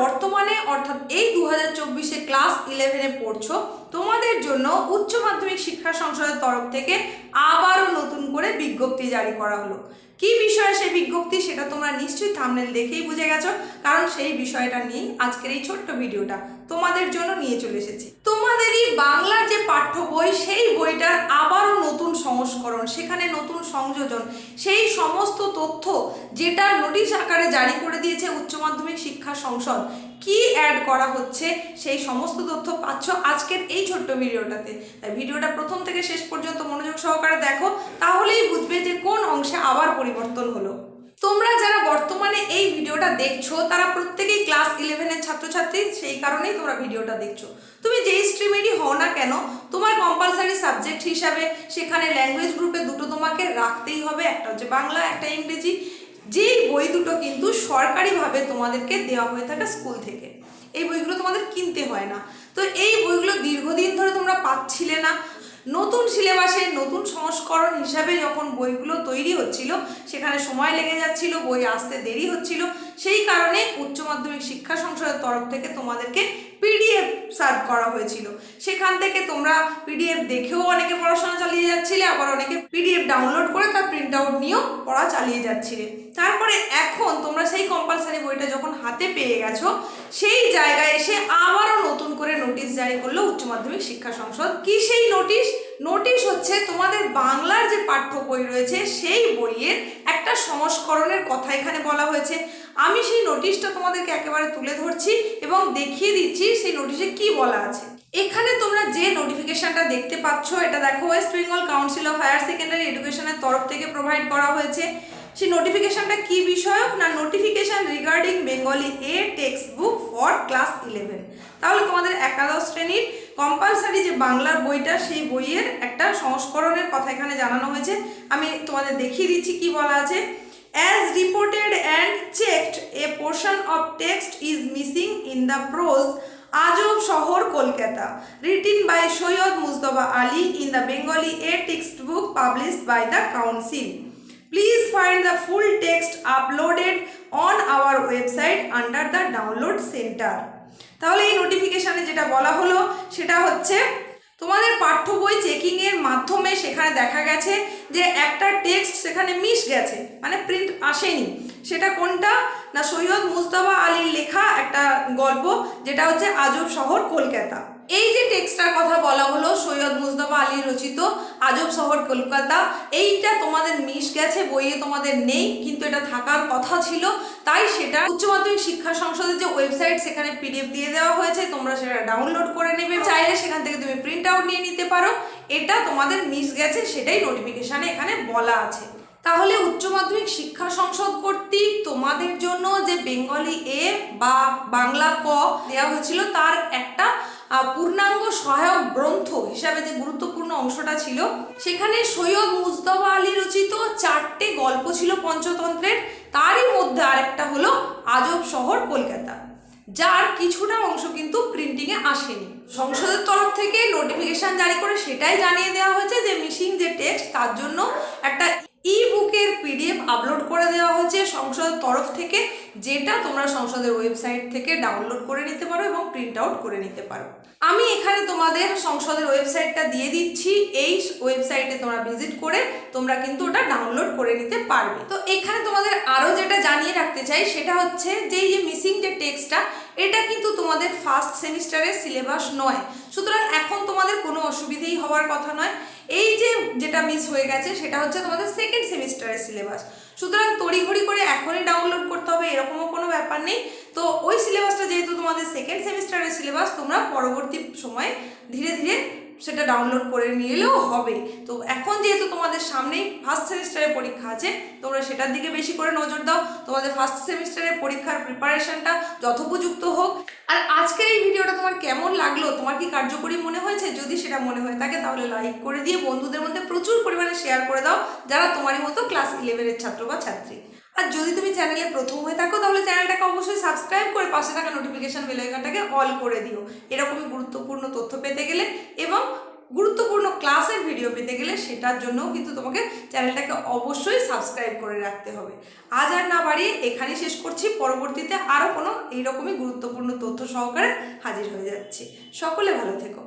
বর্তমানে, অর্থাৎ এই দু হাজার চব্বিশে ক্লাস ইলেভেনে পড়ছো, তোমাদের জন্য উচ্চ মাধ্যমিক শিক্ষা সংসদের তরফ থেকে আবারও নতুন করে বিজ্ঞপ্তি জারি করা হলো। কি বিষয়ে সেই বিজ্ঞপ্তি সেটা তোমরা নিশ্চয়ই থামনেল দেখেই বুঝে গেছো, কারণ সেই বিষয়টা নিয়েই আজকের এই ছোট্ট ভিডিওটা তোমাদের জন্য নিয়ে চলে এসেছি। তোমাদেরই বাংলার যে পাঠ্য বই, সেই বইটার আবারও নতুন সংস্করণ, সেখানে নতুন সংযোজন, সেই সমস্ত তথ্য যেটা নোটিশ আকারে জারি করে দিয়েছে উচ্চ মাধ্যমিক শিক্ষা সংসদ। কি অ্যাড করা হচ্ছে, সেই সমস্ত তথ্য পাচ্ছ আজকের এই ছোট্ট ভিডিওটাতে। তাই ভিডিওটা প্রথম থেকে শেষ পর্যন্ত মনোযোগ সহকারে দেখো, তাহলেই বুঝবে যে কোন অংশে আবার পরিবর্তন হলো। তোমরা যারা বর্তমানে এই ভিডিওটা দেখছ, তারা প্রত্যেকেই ক্লাস ইলেভেনের ছাত্রছাত্রী, সেই কারণেই তোমরা ভিডিওটা দেখছ। তুমি যেই স্ট্রিমেরই হও না কেন, তোমার কম্পালসারি সাবজেক্ট হিসাবে সেখানে ল্যাঙ্গুয়েজ গ্রুপে দুটো তোমাকে রাখতেই হবে, একটা হচ্ছে বাংলা, একটা ইংরেজি। যেই বই দুটো কিন্তু সরকারিভাবে তোমাদেরকে দেওয়া হয়ে থাকে স্কুল থেকে। এই বইগুলো তোমাদের কিনতে হয় না। তো এই বইগুলো দীর্ঘদিন ধরে তোমরা পাচ্ছিলে না নতুন সিলেবাসে, নতুন সংস্করণ হিসাবে যখন বইগুলো তৈরি হচ্ছিল, সেখানে সময় লেগে যাচ্ছিল, বই আসতে দেরি হচ্ছিল সেই কারণে উচ্চ মাধ্যমিক শিক্ষা সংসদের তরফ থেকে তোমাদেরকে পিডিএফ সার্ভ করা হয়েছিল। সেখান থেকে তোমরা পিডিএফ দেখেও অনেকে পড়াশোনা চালিয়ে যাচ্ছিলে, আবার অনেকে পিডিএফ ডাউনলোড করে তার প্রিন্ট আউট নিয়েও পড়া চালিয়ে যাচ্ছিলে। তারপরে এখন তোমরা সেই কম্পালসারি বইটা যখন হাতে পেয়ে গেছো, সেই জায়গায় এসে আবারও নতুন করে নোটিশ জারি করল উচ্চ মাধ্যমিক শিক্ষা সংসদ। কি সেই নোটিশ নোটিশ হচ্ছে তোমাদের বাংলার যে পাঠ্য বই রয়েছে, সেই বইয়ের একটা সংস্করণের কথা এখানে বলা হয়েছে। আমি সেই নোটিশটা তোমাদেরকে একেবারে তুলে ধরছি এবং দেখিয়ে দিচ্ছি সেই নোটিশে কি বলা আছে। এখানে তোমরা যে নোটিফিকেশনটা দেখতে পাচ্ছ, এটা দেখো West Bengal council of higher secondary এডুকেশনের তরফ থেকে প্রোভাইড করা হয়েছে। সেই নোটিফিকেশনটা কি বিষয়ক না notification regarding Bengali a text book for class eleven তাহলে তোমাদের একাদশ শ্রেণির কম্পালসারি যে বাংলার বইটা, সেই বইয়ের একটা সংস্করণের কথা এখানে জানানো হয়েছে। আমি তোমাদের দেখিয়ে দিচ্ছি কি বলা আছে। As reported and of text is missing in the prose Ajov Shohor Kolkata, written by Soyod Mustafa Ali in the Bengali A textbook published by the Council. Please find the full text uploaded on our website under the download center. তাহলে এই নোটিফিকেশনে যেটা বলা হলো সেটা হচ্ছে তোমাদের পাঠ্য বই চেকিং এর মাধ্যমে সেখানে দেখা গেছে যে একটা টেক্সট সেখানে মিস গেছে মানে প্রিন্ট আসেনি সেটা কোনটা? না, সৈয়দ মুস্তফা আলীর লেখা একটা গল্প, যেটা হচ্ছে আজব শহর কলকাতা। এই যে টেক্সটার কথা বলা হলো, সৈয়দ মুস্তফা আলী রচিত আজব শহর কলকাতা, এইটা তোমাদের মিস গেছে, বইয়ে তোমাদের নেই, কিন্তু এটা থাকার কথা ছিল। তাই সেটা উচ্চ মাধ্যমিক শিক্ষা সংসদের যে ওয়েবসাইট, সেখানে পিডিএফ দিয়ে দেওয়া হয়েছে, তোমরা সেটা ডাউনলোড করে নেবে। চাইলে সেখান থেকে তুমি প্রিন্ট আউট নিয়ে নিতে পারো। এটা তোমাদের মিস গেছে, সেটাই নোটিফিকেশানে এখানে বলা আছে। তাহলে মাধ্যমিক শিক্ষা সংসদ কর্তৃক তোমাদের জন্য যে বেঙ্গলি এ বা বাংলা ক দেওয়া হয়েছিল, তার একটা পূর্ণাঙ্গ সহায়ক গ্রন্থ হিসাবে যে গুরুত্বপূর্ণ অংশটা ছিল, সেখানে সৈয়দ মুজতবা আলী রচিত চারটে গল্প ছিল পঞ্চতন্ত্রের। তারই মধ্যে আরেকটা হলো আজব শহর কলকাতা, যার কিছুটা অংশ কিন্তু প্রিন্টিংয়ে আসেনি। সংসদের তরফ থেকে নোটিফিকেশন জারি করে সেটাই জানিয়ে দেওয়া হয়েছে যে মিসিং যে টেক্সট তার জন্য একটা পিডিএফ আপলোড করে দেওয়া হয়েছে সংসদের তরফ থেকে, যেটা তোমরা সংসদের ওয়েবসাইট থেকে ডাউনলোড করে নিতে পারো এবং প্রিন্ট আউট করে নিতে পারো। আমি এখানে তোমাদের সংসদের ওয়েবসাইটটা দিয়ে দিচ্ছি, এই ওয়েবসাইটে তোমরা ভিজিট করে তোমরা কিন্তু ওটা ডাউনলোড করে নিতে পারবে। তো এখানে তোমাদের আরও যেটা জানিয়ে রাখতে চাই, সেটা হচ্ছে যে এই যে মিসিং যে টেক্সটটা এটা কিন্তু তোমাদের ফার্স্ট সেমিস্টারের সিলেবাস নয়। সুতরাং এখন তোমাদের কোনো অসুবিধেই হওয়ার কথা নয়। এই যে যেটা মিস হয়ে গেছে, সেটা হচ্ছে তোমাদের সেকেন্ড সেমিস্টারের সিলেবাস সুতরাং তড়িঘড়ি করে এখনই ডাউনলোড করতে হবে, এরকমও কোনো ব্যাপার নেই। তো ওই সিলেবাসটা যেহেতু তোমাদের সেকেন্ড সেমিস্টারের সিলেবাস তোমরা পরবর্তী সময়ে ধীরে ধীরে সেটা ডাউনলোড করে নিলেও হবে। তো এখন যেহেতু তোমাদের সামনেই ফার্স্ট সেমিস্টারের পরীক্ষা আছে, তোমরা সেটার দিকে বেশি করে নজর দাও। তোমাদের ফার্স্ট সেমিস্টারের পরীক্ষার প্রিপারেশনটা যথোপযুক্ত হোক। আর আজকের এই ভিডিওটা তোমার কেমন লাগল? তোমার কি কার্যকরী মনে হয়েছে? যদি সেটা মনে হয়ে থাকে, তাহলে লাইক করে দিয়ে বন্ধুদের মধ্যে প্রচুর পরিমাণে শেয়ার করে দাও, যারা তোমারই মতো ক্লাস ইলেভেনের ছাত্র বা ছাত্রী। আর যদি তুমি চ্যানেলে প্রথম হয়ে থাকো, তাহলে চ্যানেলটাকে অবশ্যই সাবস্ক্রাইব করে পাশে থাকা নোটিফিকেশন বেল আইকনটাকে অল করে দিও। এরকমই গুরুত্বপূর্ণ তথ্য পেতে গেলে এবং গুরুত্বপূর্ণ ক্লাসের ভিডিও পেতে গেলে সেটার জন্যও কিন্তু তোমাকে চ্যানেলটাকে অবশ্যই সাবস্ক্রাইব করে রাখতে হবে। আজ আর না বাড়িয়ে এখানেই শেষ করছি। পরবর্তীতে আরও কোনো এইরকমই গুরুত্বপূর্ণ তথ্য সহকারে হাজির হয়ে যাচ্ছি। সকলে ভালো থেকো।